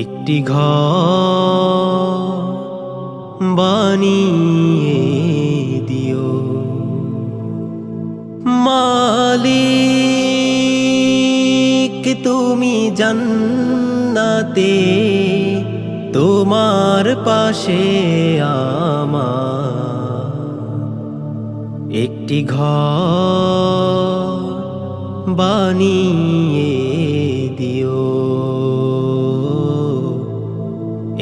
একটি ঘর বানিয়ে দিও। মালিক তুমি জান্নাতে তোমার পাশে আমার একটি ঘর বানিয়ে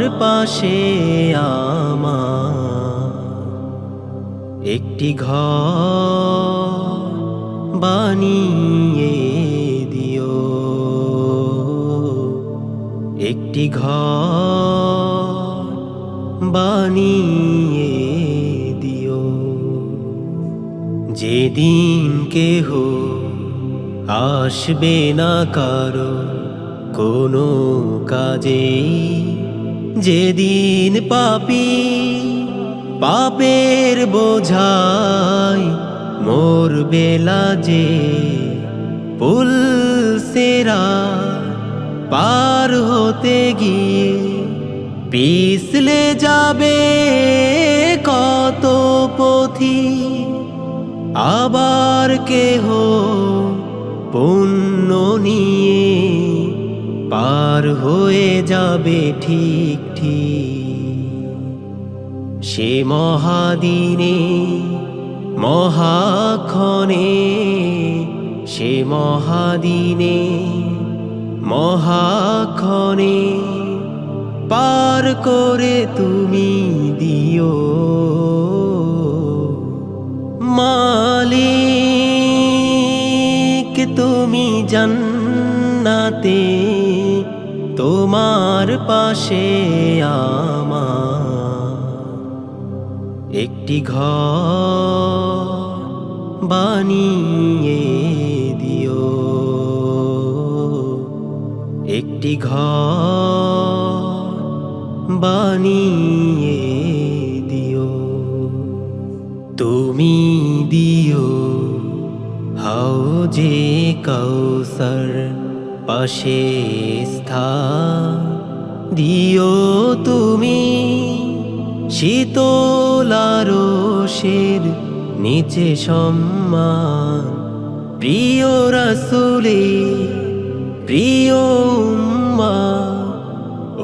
তোমার পাশে আমার একটি ঘর বানিয়ে দিও। একটি ঘর বানিয়ে দিও। যেদিন কেহ আসবে না কারও কোনো কাজে যেদিন পাপি পাপের বোঝাই মোর বেলা যে পুল সেরা পার হতে গিয়ে পিছলে যাবে কত পথি, আবার কেহ পুণ্য নিয়ে পার হয়ে যাবে ঠিক ঠিক। সে মহাদিনে, মহাক্ষণে, সে মহাদিনে, মহাক্ষণে পার করে তুমি দিও। মালিক, তুমি জান্নাতে তোমার পাশে আমার একটি ঘর বানিয়ে দিও। একটি ঘর বানিয়ে দিও। তুমি দিও হাও যে কৌসর পাশে স্থান। দিও তুমি শীতলারোষের নিচে সম্মান। প্রিয় রসুলে, প্রিয় উম্মা,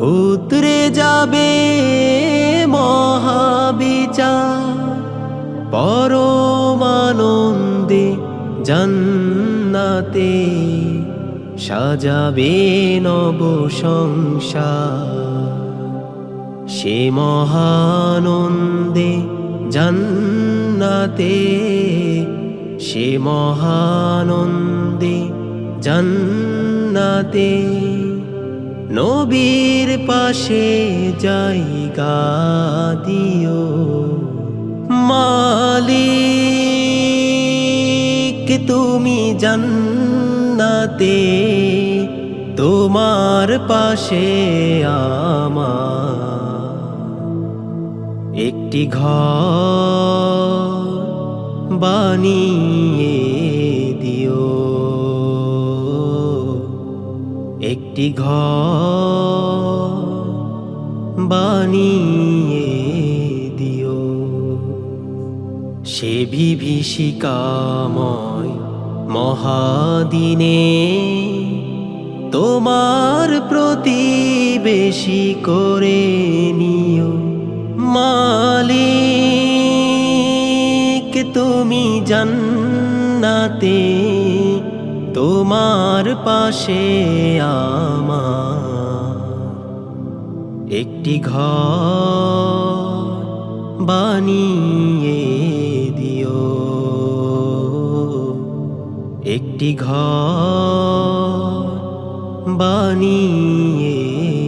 উতরে যাবে মহাবিচার। পরমানন্দে জান্নাতে সাজাবে নব সংসার। সে মহানন্দে জান্নাতে, সে মহানন্দে জান্নাতে নবীর পাশে জায়গা দিও। মালিক, তুমি জান্নাতে তোমার পাশে আমার একটি ঘর বানিয়ে দিও। একটি ঘর বানিয়ে দিও। সে বিভীষিকাময় মহাদিনে তোমার প্রতিবেশী করে নিও মালিক, তুমি জান্নাতে তোমার পাশে আমার একটি ঘর বানিয়ে দিও। একটি ঘর বানিয়ে